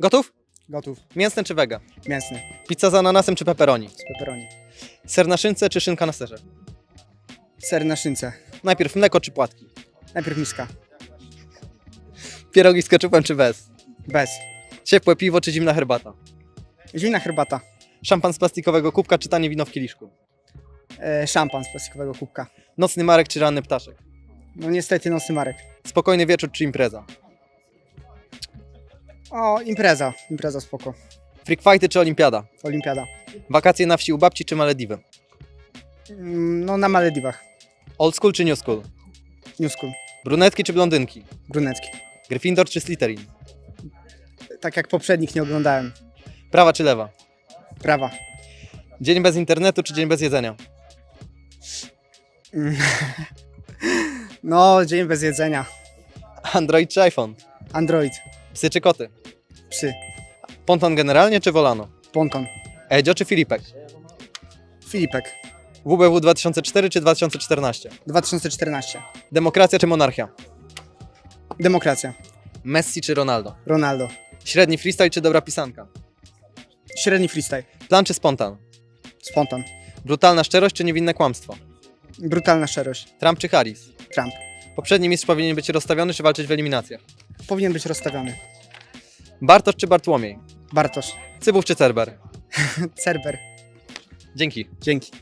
Gotów? Gotów. Mięsny czy wega? Mięsny. Pizza z ananasem czy pepperoni? Z pepperoni. Ser na szynce czy szynka na serze? Ser na szynce. Najpierw mleko czy płatki? Najpierw miska. Pierogi z keczupem czy bez? Bez. Ciepłe piwo czy zimna herbata? Zimna herbata. Szampan z plastikowego kubka czy tanie wino w kieliszku? E, szampan z plastikowego kubka. Nocny marek czy ranny ptaszek? No niestety nocny Marek. Spokojny wieczór czy impreza? O, impreza. Impreza spoko. Freak fighty czy olimpiada? Olimpiada. Wakacje na wsi u babci czy Malediwy? Mm, No na Malediwach. Old school czy new school? New School. Brunetki czy blondynki? Brunecki. Gryffindor czy Slytherin? Tak jak poprzednich nie oglądałem. Prawa czy lewa? Prawa. Dzień bez internetu czy dzień bez jedzenia? Mm. No, dzień bez jedzenia. Android czy iPhone? Android. Psy czy koty? Psy. Ponton generalnie czy Volano? Ponton. Edzio czy Filipek? Filipek. WBW 2004 czy 2014? 2014. Demokracja czy monarchia? Demokracja. Messi czy Ronaldo? Ronaldo. Średni freestyle czy dobra pisanka? Średni freestyle. Plan czy spontan? Spontan. Brutalna szczerość czy niewinne kłamstwo? Brutalna szczerość. Trump czy Harris? Trump. Poprzedni mistrz powinien być rozstawiony czy walczyć w eliminacjach? Powinien być rozstawiony. Bartosz czy Bartłomiej? Bartosz. Cybów czy Cerber? Cerber. Dzięki. Dzięki.